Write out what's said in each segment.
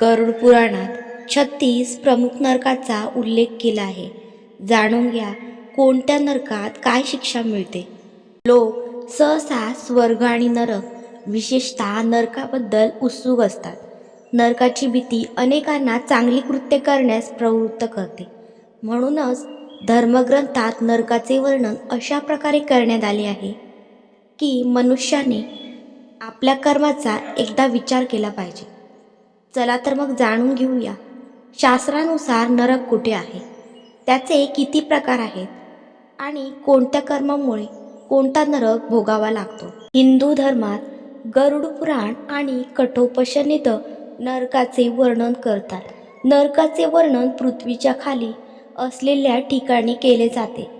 गरुड पुराणात छत्तीस प्रमुख नरकाचा उल्लेख केला आहे. जाणून घ्या कोणत्या नरकात काय शिक्षा मिळते. लोक सहसा स्वर्ग आणि नरक विशेषतः नरकाबद्दल उत्सुक असतात. नरकाची भीती अनेकांना चांगली कृत्य करण्यास प्रवृत्त करते. म्हणूनच धर्मग्रंथात नरकाचे वर्णन अशा प्रकारे करण्यात आले आहे की मनुष्याने आपल्या कर्माचा एकदा विचार केला पाहिजे. चला तर मग जाणून घेऊया. शास्त्रानुसार नरक कुठे आहे? त्याचे किती प्रकार आहेत? आणि कोणत्या कर्मामुळे कोणता नरक भोगावा लागतो? हिंदू धर्मात गरुड पुराण आणि कठोपशनित नरकाचे वर्णन करतात. नरकाचे वर्णन पृथ्वीच्या खाली असलेल्या ठिकाणी केले जाते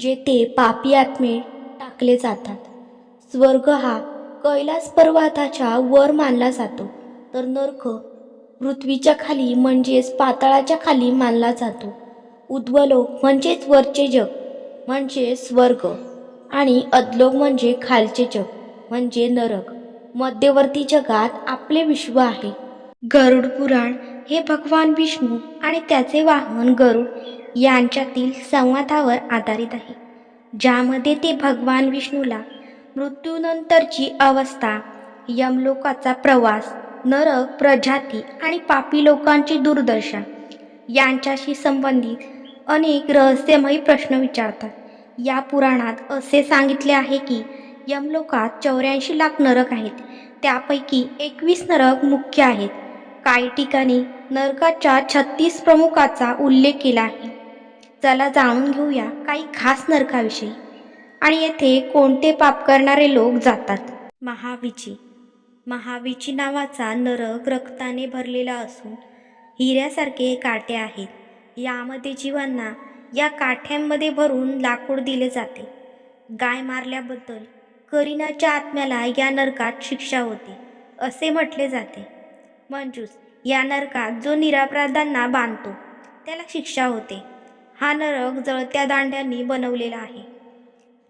जेथे पापी आत्मे टाकले जातात. स्वर्ग हा कैलास पर्वताच्या वर मानला जातो. तर नरक पृथ्वीच्या खाली म्हणजेच पाताळाच्या खाली मानला जातो. उद्वलोक म्हणजेच वरचे जग म्हणजे स्वर्ग. आणि अधलोक म्हणजे खालचे जग म्हणजे नरक. मध्यवर्ती जगात आपले विश्व आहे. गरुड पुराण हे भगवान विष्णू आणि त्याचे वाहन गरुड यांच्यातील संवादावर आधारित आहे. ज्यामध्ये ते भगवान विष्णूला मृत्यूनंतरची अवस्था यमलोकाचा प्रवास नरक प्रजाती आणि पापी लोकांची दुर्दशा यांच्याशी संबंधित अनेक रहस्यमयी प्रश्न विचारतात. या पुराणात असे सांगितले आहे की यमलोकात चौऱ्याऐंशी लाख नरक आहेत. त्यापैकी एकवीस नरक मुख्य आहेत. काही ठिकाणी नरकाच्या छत्तीस प्रमुखाचा उल्लेख केला आहे. चला जाणून घेऊया काही खास नरकाविषयी. आणि येथे कोणते पाप करणारे लोक जातात? महाविची महावीची नावाचा नरक रक्ताने भरलेला असून हिऱ्यासारखे काटे आहेत. यामध्ये जीवांना या काठ्यांमध्ये भरून लाकूड दिले जाते. गाय मारल्याबद्दल करीनाच्या आत्म्याला या नरकात शिक्षा होते असे म्हटले जाते. मंजूस या नरकात जो निरापराधांना बांधतो त्याला शिक्षा होते. हा नरक जळत्या दांड्यांनी बनवलेला आहे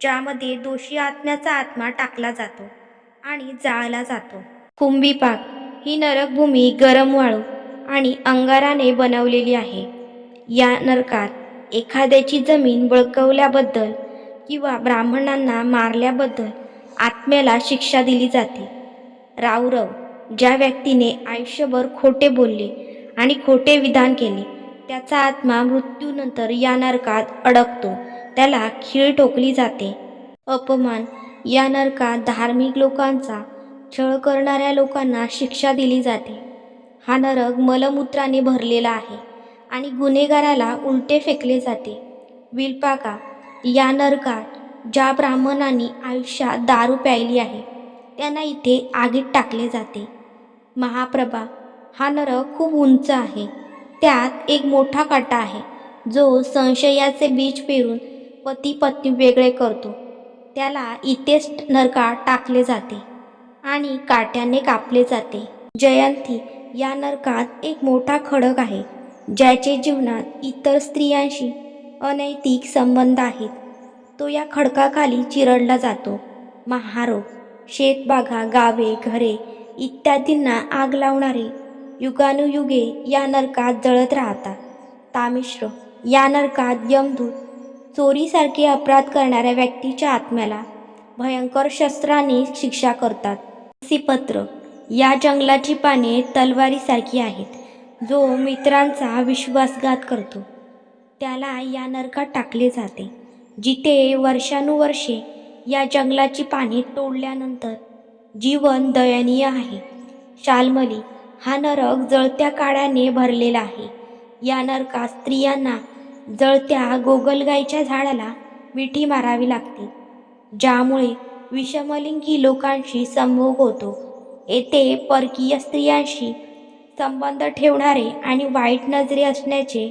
ज्यामध्ये दोषी आत्म्याचा आत्मा टाकला जातो. आणि जाळला जातो. कुंभीपाक ही नरकभूमी गरम वाळू आणि अंगाराने बनवलेली आहे. या नरकात एखाद्याची जमीन बळकवल्याबद्दल किंवा ब्राह्मणांना मारल्याबद्दल आत्म्याला शिक्षा दिली जाते. रावरव ज्या व्यक्तीने आयुष्यभर खोटे बोलले आणि खोटे विधान केले त्याचा आत्मा मृत्यूनंतर या नरकात अडकतो. त्याला खीळ ठोकली जाते. अपमान या नरकात धार्मिक लोकांचा छळ करणाऱ्या लोकांना शिक्षा दिली जाते. हा नरक मलमूत्राने भरलेला आहे आणि गुन्हेगाराला उलटे फेकले जाते. विलपाका या नरकात ज्या ब्राह्मणांनी आयुष्यात दारू प्यायली आहे त्यांना इथे आगीत टाकले जाते. महाप्रभा हा नरक खूप उंच आहे. त्यात एक मोठा काटा आहे जो संशयाचे बीज पेरून पती पत्नी वेगळे करतो. त्याला इथेच नरकात टाकले जाते आणि काट्याने कापले जाते. जयंती या नरकात एक मोठा खडक आहे ज्याचे जीवनात इतर स्त्रियांशी अनैतिक संबंध आहेत. तो या खडकाखाली चिरडला जातो. महारोग शेतबागा गावे घरे इत्यादींना आग लावणारे युगानुयुगे या नरकात जळत राहतात. तामिश्र या नरकात यमदूत चोरीसारखे अपराध करणाऱ्या व्यक्तीच्या आत्म्याला भयंकर शस्त्राने शिक्षा करतात. सिपत्र या जंगलाची पाने तलवारीसारखी आहेत. जो मित्रांचा विश्वासघात करतो. त्याला या नरकात टाकले जाते. जिथे वर्षानुवर्षे या जंगलाची पाने तोडल्यानंतर जीवन दयनीय आहे. शालमली हा नरक जळत्या काड्याने भरलेला आहे. या नरकात स्त्रियांना जळत्या गोगलगाईच्या झाडाला मिठी मारावी लागते. ज्यामुळे विषमलिंगी लोकांशी संभोग होतो. येथे परकीय स्त्रियांशी संबंध ठेवणारे आणि वाईट नजरे असण्याचे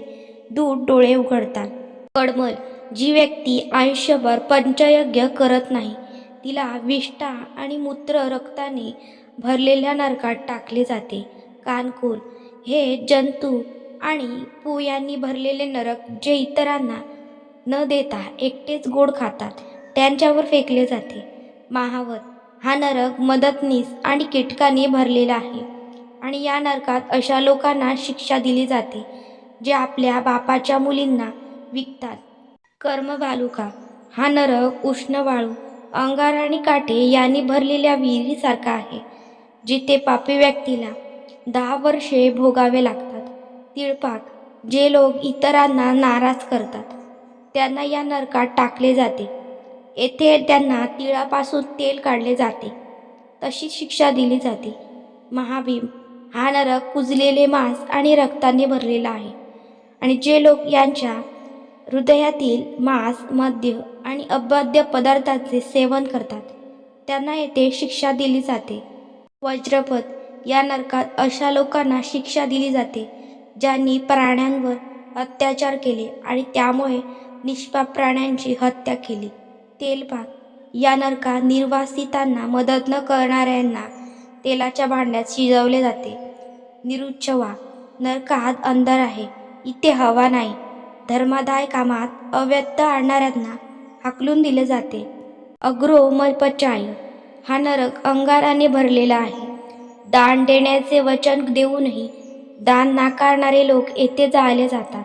दूध डोळे उघडतात. कडमल जी व्यक्ती आयुष्यभर पंचयज्ञ करत नाही तिला विष्ठा आणि मूत्र रक्ताने भरलेल्या नरकात टाकले जाते. कानकोल हे जंतू आणि पू यांनी भरलेले नरक जे इतरांना न देता एकटेच गोड खातात त्यांच्यावर फेकले जाते. महावत हा नरक मदतनीस आणि कीटकांनी भरलेला आहे आणि या नरकात अशा लोकांना शिक्षा दिली जाते जे आपल्या बापाच्या मुलींना विकतात. कर्मबालुका हा नरक उष्ण वाळू अंगार आणि काटे यांनी भरलेल्या विहिरीसारखा आहे जिथे पापी व्यक्तीला दहा वर्षे भोगावे लागतात. तिळपाक जे लोक इतरांना नाराज करतात त्यांना या नरकात टाकले जाते. येथे त्यांना तिळापासून तेल काढले जाते. तशी शिक्षा दिली जाते. महाभीम हा नरक कुजलेले मांस आणि रक्ताने भरलेला आहे. आणि जे लोक यांच्या हृदयातील मांस मद्य आणि अबाध्य पदार्थाचे सेवन करतात त्यांना येथे शिक्षा दिली जाते. वज्रपद या नरकात अशा लोकांना शिक्षा दिली जाते ज्यांनी प्राण्यांवर अत्याचार केले आणि त्यामुळे निष्पाप प्राण्यांची हत्या केली. तेलपाक या नरकात निर्वासितांना मदत न करणाऱ्यांना तेलाच्या भांड्यात शिजवले जाते. निरुच्छवा नरकात अंधार आहे. इथे हवा नाही. धर्मादाय कामात अव्यक्त आणणाऱ्यांना हाकलून दिले जाते. अग्रो मपचाय हा नरक अंगाराने भरलेला आहे. दान देण्याचे वचन देऊनही दान नाकारणारे लोक येथे जाळले जातात.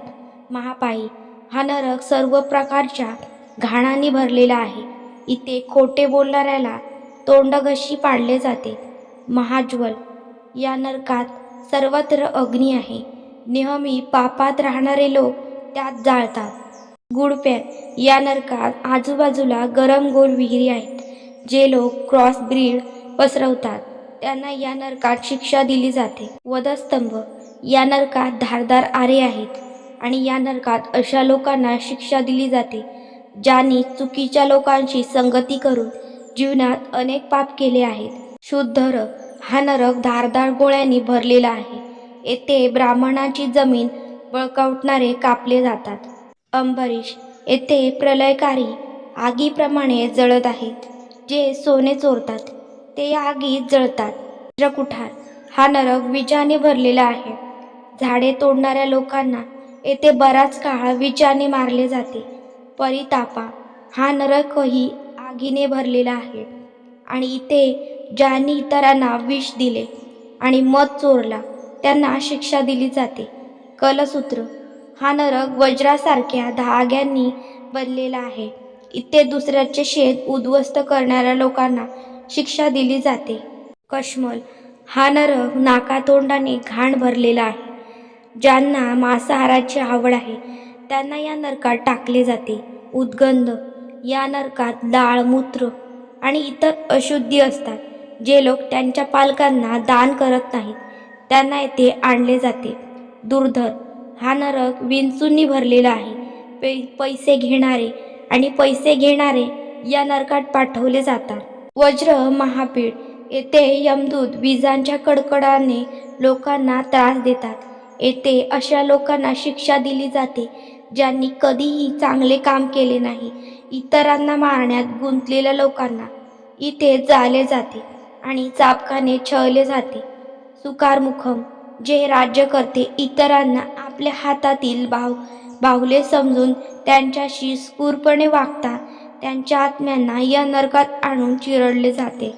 महापायी हा नरक सर्व प्रकारच्या घाणांनी भरलेला आहे. इथे खोटे बोलणाऱ्याला तोंडघशी पाडले जाते. महाज्वल या नरकात सर्वत्र अग्नी आहे. नेहमी पापात राहणारे लोक त्यात जाळतात. गुडप्यात या नरकात आजूबाजूला गरम गोल विहिरी आहेत. जे लोक क्रॉस ब्रीड पसरवतात त्यांना या नरकात शिक्षा दिली जाते. वधस्तंभ या नरकात धारदार आरे आहेत आणि या नरकात अशा लोकांना शिक्षा दिली जाते ज्यांनी चुकीच्या लोकांशी संगती करून जीवनात अनेक पाप केले आहेत. शुद्धर हा नरक धारदार गोळ्यांनी भरलेला आहे. येथे ब्राह्मणाची जमीन बळकावटणारे कापले जातात. अंबरीश येथे प्रलयकारी आगीप्रमाणे जळत आहेत जे सोने चोरतात. ते आगीत जळतात. चित्रकुठार हा नरक विजाने भरलेला आहे. झाडे तोडणाऱ्या लोकांना येथे बराच काळ विजाने मारले जाते. परितापा हा नरकही आगीने भरलेला आहे. आणि इथे ज्यांनी इतरांना विष दिले आणि मध चोरला त्यांना शिक्षा दिली जाते. कलसूत्र हा नरक वज्रासारख्या धाग्यांनी बनलेला आहे. इथे दुसऱ्याचे शेत उद्ध्वस्त करणाऱ्या लोकांना शिक्षा दिली जाते. कश्मल हा नरक नाकातोंडाने घाण भरलेला आहे. ज्यांना मांसाहाराची आवड आहे त्यांना या नरकात टाकले जाते. उद्गंध या नरकात डाळ मूत्र आणि इतर अशुद्धी असतात जे लोक त्यांच्या पालकांना दान करत नाहीत. त्यांना येथे आणले जाते. दुर्धर हा नरक विंचूंनी भरलेला आहे. पे पैसे घेणारे आणि पैसे घेणारे या नरकात पाठवले जातात. वज्र महापीठ येथे यमदूत विजांच्या कडकडाने लोकांना त्रास देतात. येथे अशा लोकांना शिक्षा दिली जाते ज्यांनी कधीही चांगले काम केले नाही. इतरांना मारण्यात गुंतलेल्या लोकांना इथे जाळे जाते आणि चापकाने छळले जाते. सुकारमुखम जे राज्य करते इतरांना आपल्या हातातील भाव बाहुले समजून त्यांच्याशी स्फूरपणे वागता त्यांच्या आत्म्यांना या नरकात आणून चिरडले जाते.